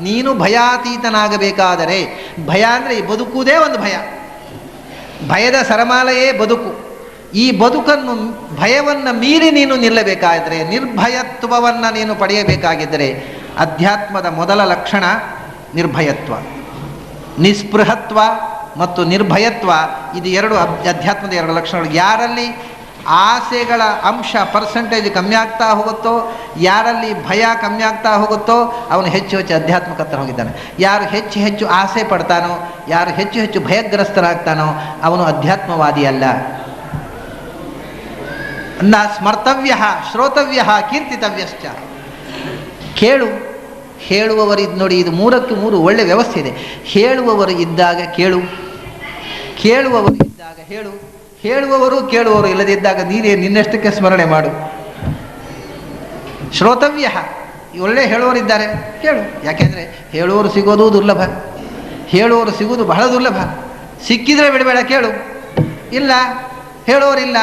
ನೀನು ಭಯಾತೀತನಾಗಬೇಕಾದರೆ, ಭಯ ಅಂದರೆ ಈ ಬದುಕುವುದೇ ಒಂದು ಭಯ. ಭಯದ ಸರಮಾಲೆಯೇ ಬದುಕು. ಈ ಬದುಕನ್ನು ಭಯವನ್ನು ಮೀರಿ ನೀನು ನಿಲ್ಲಬೇಕಾದರೆ, ನಿರ್ಭಯತ್ವವನ್ನು ನೀನು ಪಡೆಯಬೇಕಾಗಿದ್ದರೆ, ಅಧ್ಯಾತ್ಮದ ಮೊದಲ ಲಕ್ಷಣ ನಿರ್ಭಯತ್ವ. ನಿಸ್ಪೃಹತ್ವ ಮತ್ತು ನಿರ್ಭಯತ್ವ, ಇದು ಎರಡು ಅಧ್ಯಾತ್ಮದ ಎರಡು ಲಕ್ಷಣಗಳು. ಯಾರಲ್ಲಿ? ಆಸೆಗಳ ಅಂಶ ಪರ್ಸೆಂಟೇಜ್ ಕಮ್ಮಿ ಆಗ್ತಾ ಹೋಗುತ್ತೋ, ಯಾರಲ್ಲಿ ಭಯ ಕಮ್ಮಿ ಆಗ್ತಾ ಹೋಗುತ್ತೋ, ಅವನು ಹೆಚ್ಚು ಹೆಚ್ಚು ಅಧ್ಯಾತ್ಮಕ ಹತ್ರ ಹೋಗಿದ್ದಾನೆ. ಯಾರು ಹೆಚ್ಚು ಹೆಚ್ಚು ಆಸೆ ಪಡ್ತಾನೋ, ಯಾರು ಹೆಚ್ಚು ಹೆಚ್ಚು ಭಯಗ್ರಸ್ತರಾಗ್ತಾನೋ, ಅವನು ಅಧ್ಯಾತ್ಮವಾದಿ ಅಲ್ಲ ನ ಸ್ಮರ್ತವ್ಯ, ಶ್ರೋತವ್ಯ, ಕೀರ್ತಿತವ್ಯಶ್ಚ. ಕೇಳು, ಹೇಳುವವರು ಇದು ನೋಡಿ, ಇದು ಮೂರಕ್ಕೆ ಮೂರು ಒಳ್ಳೆ ವ್ಯವಸ್ಥೆ ಇದೆ. ಹೇಳುವವರು ಇದ್ದಾಗ ಕೇಳು, ಕೇಳುವವರು ಇದ್ದಾಗ ಹೇಳು. ಹೇಳುವವರು ಕೇಳುವವರು ಇಲ್ಲದಿದ್ದಾಗ ನೀನೇ ನಿನ್ನಷ್ಟಕ್ಕೆ ಸ್ಮರಣೆ ಮಾಡು. ಶ್ರೋತವ್ಯ. ಒಳ್ಳೆ ಹೇಳುವವರಿದ್ದಾರೆ ಕೇಳು. ಯಾಕೆಂದರೆ ಹೇಳುವವರು ಸಿಗೋದು ದುರ್ಲಭ. ಹೇಳುವವರು ಸಿಗೋದು ಬಹಳ ದುರ್ಲಭ. ಸಿಕ್ಕಿದ್ರೆ ಬಿಡಬೇಡ, ಕೇಳು. ಇಲ್ಲ, ಹೇಳುವವರಿಲ್ಲ.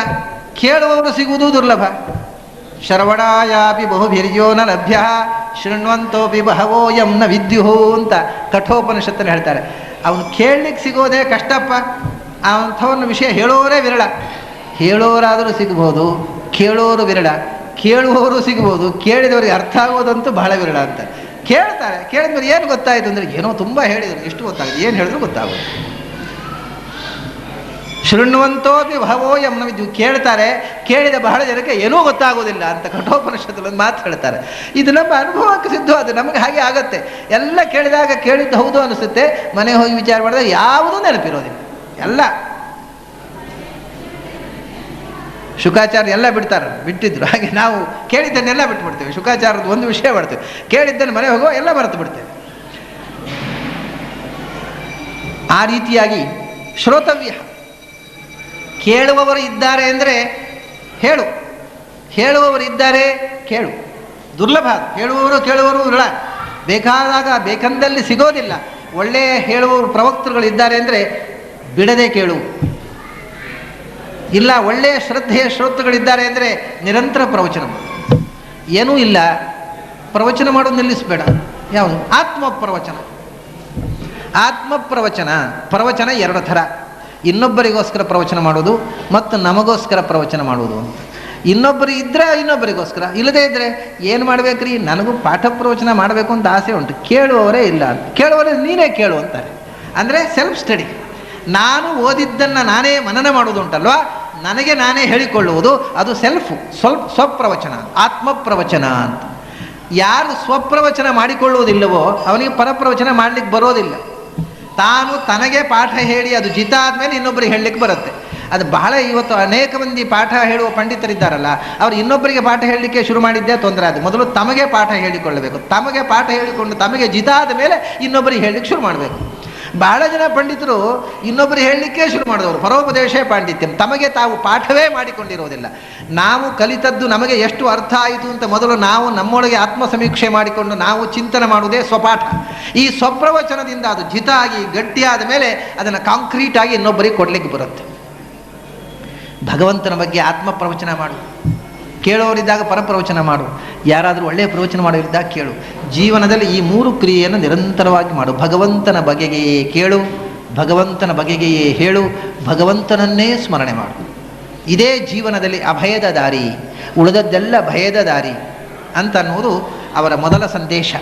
ಕೇಳುವವರು ಸಿಗುವುದು ದುರ್ಲಭ. ಶ್ರವಣಾಯಾಪಿ ಬಹುಭಿರ್ಯೋ ನ ಲಭ್ಯ. ಶೃಣ್ವಂತೋಪಿ ಬಹವೋ ಎಂ ನ ವಿದ್ಯುಹೋ ಅಂತ ಕಠೋಪನಿಷತ್ತನ್ನು ಹೇಳ್ತಾರೆ. ಅವನು ಕೇಳಲಿಕ್ಕೆ ಸಿಗೋದೇ ಕಷ್ಟಪ್ಪ. ಅಂಥವನ್ನ ವಿಷಯ ಹೇಳೋರೇ ವಿರಳ. ಹೇಳೋರಾದರೂ ಸಿಗ್ಬೋದು, ಕೇಳೋರು ವಿರಳ. ಕೇಳುವವರು ಸಿಗ್ಬೋದು, ಕೇಳಿದವರಿಗೆ ಅರ್ಥ ಆಗೋದಂತೂ ಬಹಳ ವಿರಳ ಅಂತ. ಕೇಳ್ತಾರೆ ಕೇಳಿದ್ಮೇಲೆ ಏನು ಗೊತ್ತಾಯಿತು ಅಂದರೆ ಏನೋ ತುಂಬ ಹೇಳಿದರು. ಎಷ್ಟು ಗೊತ್ತಾಗುತ್ತೆ? ಏನು ಹೇಳಿದ್ರು ಗೊತ್ತಾಗೋದು. ಶೃಣ್ವಂತೋಪಿ ಭವೋ ಎಂ ವಿದ್ಯು ಕೇಳ್ತಾರೆ, ಕೇಳಿದ ಬಹಳ ಜನಕ್ಕೆ ಏನೂ ಗೊತ್ತಾಗೋದಿಲ್ಲ ಅಂತ ಕಠೋಪನಿಷತ್ತಲ್ಲಿ ಒಂದು ಮಾತು ಹೇಳ್ತಾರೆ. ಇದು ನಮ್ಮ ಅನುಭವಕ್ಕೆ ಸಿದ್ಧವಾದ ನಮಗೆ ಹಾಗೆ ಆಗುತ್ತೆ. ಎಲ್ಲ ಕೇಳಿದಾಗ ಕೇಳಿದ್ದು ಹೌದು ಅನಿಸುತ್ತೆ ಮನೆ ಹೋಗಿ ವಿಚಾರ ಮಾಡಿದಾಗ ಯಾವುದೂ ನೆನಪಿರೋದಿಲ್ಲ. ಎಲ್ಲ. ಶುಕಾಚಾರ ಎಲ್ಲ ಬಿಡ್ತಾರೆ, ಬಿಟ್ಟಿದ್ರು. ಹಾಗೆ ನಾವು ಕೇಳಿದ್ದನ್ನೆಲ್ಲ ಬಿಟ್ಬಿಡ್ತೇವೆ. ಶುಕಾಚಾರದ ಒಂದು ವಿಷಯ ಮಾಡ್ತೇವೆ ಕೇಳಿದ್ದನ್ನು ಮನೆ ಹೋಗೋ ಎಲ್ಲ ಮರೆತು ಬಿಡ್ತೇವೆ. ಆ ರೀತಿಯಾಗಿ ಶ್ರೋತವ್ಯ. ಕೇಳುವವರು ಇದ್ದಾರೆ ಅಂದರೆ ಹೇಳು. ಹೇಳುವವರು ಇದ್ದಾರೆ, ಕೇಳು. ದುರ್ಲಭ. ಹೇಳುವವರು ಕೇಳುವವರು ವಿರಳ ಬೇಕಾದಾಗ ಬೇಕಂದಲ್ಲಿ ಸಿಗೋದಿಲ್ಲ. ಒಳ್ಳೆಯ ಹೇಳುವವರು ಪ್ರವಕ್ತರುಗಳು ಇದ್ದಾರೆ ಅಂದರೆ ಬಿಡದೆ ಕೇಳು. ಇಲ್ಲ, ಒಳ್ಳೆಯ ಶ್ರದ್ಧೆಯ ಶ್ರೋತೃಗಳಿದ್ದಾರೆ ಅಂದರೆ ನಿರಂತರ ಪ್ರವಚನ. ಏನೂ ಇಲ್ಲ, ಪ್ರವಚನ ಮಾಡೋದು ನಿಲ್ಲಿಸಬೇಡ. ಯಾವುದು? ಆತ್ಮ ಪ್ರವಚನ ಆತ್ಮ ಪ್ರವಚನ ಪ್ರವಚನ ಎರಡು ಥರ. ಇನ್ನೊಬ್ಬರಿಗೋಸ್ಕರ ಪ್ರವಚನ ಮಾಡೋದು ಮತ್ತು ನಮಗೋಸ್ಕರ ಪ್ರವಚನ ಮಾಡೋದು ಅಂತ. ಇನ್ನೊಬ್ಬರು ಇದ್ದರೆ ಇನ್ನೊಬ್ಬರಿಗೋಸ್ಕರ. ಇಲ್ಲದೇ ಇದ್ದರೆ ಏನು ಮಾಡ್ಬೇಕ್ರಿ? ನನಗೂ ಪಾಠ ಪ್ರವಚನ ಮಾಡಬೇಕು ಅಂತ ಆಸೆ ಉಂಟು. ಕೇಳುವವರೇ ಇಲ್ಲ ಅಂತ. ಕೇಳುವವರೇ ನೀನೇ ಕೇಳು ಅಂತಾರೆ. ಅಂದರೆ ಸೆಲ್ಫ್ ಸ್ಟಡಿ ನಾನು ಓದಿದ್ದನ್ನು ನಾನೇ ಮನನ ಮಾಡೋದುಂಟಲ್ವಾ ನನಗೆ ನಾನೇ ಹೇಳಿಕೊಳ್ಳುವುದು, ಅದು ಸೆಲ್ಫ್ ಸ್ವಲ್ಪ ಸ್ವಪ್ರವಚನ ಆತ್ಮ ಪ್ರವಚನ ಅಂತ. ಯಾರು ಸ್ವಪ್ರವಚನ ಮಾಡಿಕೊಳ್ಳುವುದಿಲ್ಲವೋ, ಅವನಿಗೆ ಪರಪ್ರವಚನ ಮಾಡಲಿಕ್ಕೆ ಬರೋದಿಲ್ಲ. ತಾನು ತನಗೆ ಪಾಠ ಹೇಳಿ, ಅದು ಜಿತ ಆದಮೇಲೆ ಇನ್ನೊಬ್ಬರಿಗೆ ಹೇಳಲಿಕ್ಕೆ ಬರುತ್ತೆ. ಅದು ಬಹಳ ಇವತ್ತು ಅನೇಕ ಮಂದಿ ಪಾಠ ಹೇಳುವ ಪಂಡಿತರಿದ್ದಾರಲ್ಲ, ಅವರು ಇನ್ನೊಬ್ಬರಿಗೆ ಪಾಠ ಹೇಳಲಿಕ್ಕೆ ಶುರು ಮಾಡಿದ್ದೇ ತೊಂದರೆ ಅದು ಮೊದಲು ತಮಗೆ ಪಾಠ ಹೇಳಿಕೊಳ್ಳಬೇಕು. ತಮಗೆ ಪಾಠ ಹೇಳಿಕೊಂಡು ತಮಗೆ ಜಿತ ಆದ ಮೇಲೆ ಇನ್ನೊಬ್ಬರಿಗೆ ಹೇಳಲಿಕ್ಕೆ ಶುರು ಮಾಡಬೇಕು. ಬಹಳ ಜನ ಪಂಡಿತರು ಇನ್ನೊಬ್ಬರು ಹೇಳಲಿಕ್ಕೆ ಶುರು ಮಾಡಿದವರು. ಪರೋಪದೇಶ ಪಾಂಡಿತ್ಯ. ತಮಗೆ ತಾವು ಪಾಠವೇ ಮಾಡಿಕೊಂಡಿರೋದಿಲ್ಲ ನಾವು ಕಲಿತದ್ದು ನಮಗೆ ಎಷ್ಟು ಅರ್ಥ ಆಯಿತು ಅಂತ ಮೊದಲು ನಾವು ನಮ್ಮೊಳಗೆ ಆತ್ಮ ಸಮೀಕ್ಷೆ ಮಾಡಿಕೊಂಡು ನಾವು ಚಿಂತನೆ ಮಾಡುವುದೇ ಸ್ವಪಾಠ. ಈ ಸ್ವಪ್ರವಚನದಿಂದ ಅದು ಜಿತ ಆಗಿ ಗಟ್ಟಿಯಾದ ಮೇಲೆ ಅದನ್ನು ಕಾಂಕ್ರೀಟ್ ಆಗಿ ಇನ್ನೊಬ್ಬರಿಗೆ ಕೊಡಲಿಕ್ಕೆ ಬರುತ್ತೆ. ಭಗವಂತನ ಬಗ್ಗೆ ಆತ್ಮ ಪ್ರವಚನ ಮಾಡು. ಕೇಳೋರಿದ್ದಾಗ ಪರಪ್ರವಚನ ಮಾಡು. ಯಾರಾದರೂ ಒಳ್ಳೆಯ ಪ್ರವಚನ ಮಾಡೋರಿದ್ದಾಗ ಕೇಳು. ಜೀವನದಲ್ಲಿ ಈ ಮೂರು ಕ್ರಿಯೆಯನ್ನು ನಿರಂತರವಾಗಿ ಮಾಡು. ಭಗವಂತನ ಬಗೆಗೆಯೇ ಕೇಳು. ಭಗವಂತನ ಬಗೆಗೆಯೇ ಹೇಳು. ಭಗವಂತನನ್ನೇ ಸ್ಮರಣೆ ಮಾಡು. ಇದೇ ಜೀವನದಲ್ಲಿ ಅಭಯದ ದಾರಿ. ಉಳಿದದ್ದೆಲ್ಲ ಭಯದ ದಾರಿ ಅಂತ ಅನ್ನೋದು ಅವರ ಮೊದಲ ಸಂದೇಶ.